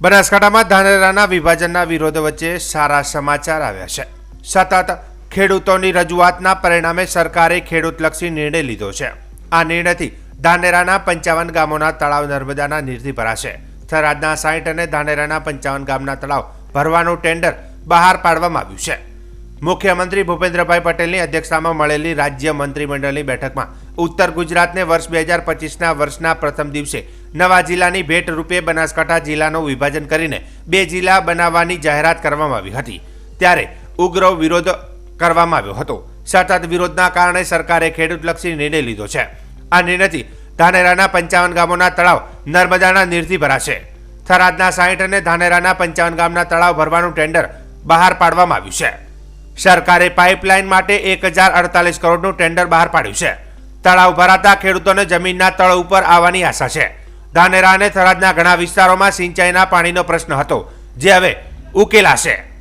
બનાસકાંઠામાં ધાનેરાના વિભાજનના વિરોધ વચ્ચે સારા સમાચાર આવ્યા છે. સતત ખેડૂતોની રજૂઆતના પરિણામે સરકારે ખેડૂતલક્ષી નિર્ણય લીધો છે. આ નિર્ણયથી ધાનેરાના પંચાવન ગામોના તળાવ નર્મદાના નીરથી ભરાશે. થરાદના સાઠ અને ધાનેરાના પંચાવન ગામના તળાવ ભરવાનું ટેન્ડર બહાર પાડવામાં આવ્યું છે. મુખ્યમંત્રી ભૂપેન્દ્રભાઈ પટેલની અધ્યક્ષતામાં મળેલી રાજ્ય મંત્રીમંડળની બેઠકમાં ઉત્તર ગુજરાતને વર્ષ બે હજાર પચીસના વર્ષના પ્રથમ દિવસે નવા જિલ્લાની ભેટ રૂપે બનાસકાંઠા જિલ્લાનું વિભાજન કરીને બે જિલ્લા બનાવવાની જાહેરાત કરવામાં આવી હતી. ત્યારે ઉગ્ર વિરોધ કરવામાં આવ્યો હતો. સતત વિરોધના કારણે સરકારે ખેડૂતલક્ષી નિર્ણય લીધો છે. આ નિર્ણયથી ધાનેરાના પંચાવન ગામોના તળાવ નર્મદાના નીરથી ભરાશે. થરાદના સાહીઠ અને ધાનેરાના પંચાવન ગામના તળાવ ભરવાનું ટેન્ડર બહાર પાડવામાં આવ્યું છે. સરકારે પાઇપલાઇન માટે એક હજાર અડતાલીસ કરોડનું ટેન્ડર બહાર પાડ્યું છે. તળાવ ભરાતા ખેડૂતોને જમીનના તળ ઉપર આવવાની આશા છે. ધાનેરા અને થરાદના ઘણા વિસ્તારોમાં સિંચાઈના પાણીનો પ્રશ્ન હતો, જે હવે ઉકેલાશે.